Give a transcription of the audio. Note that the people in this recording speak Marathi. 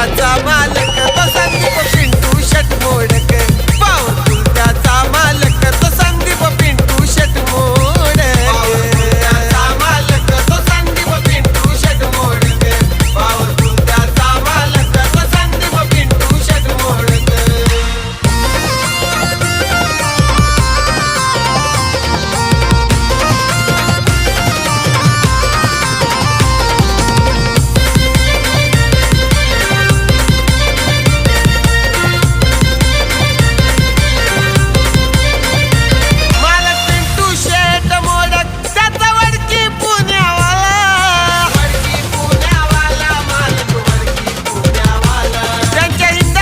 सोन्याचा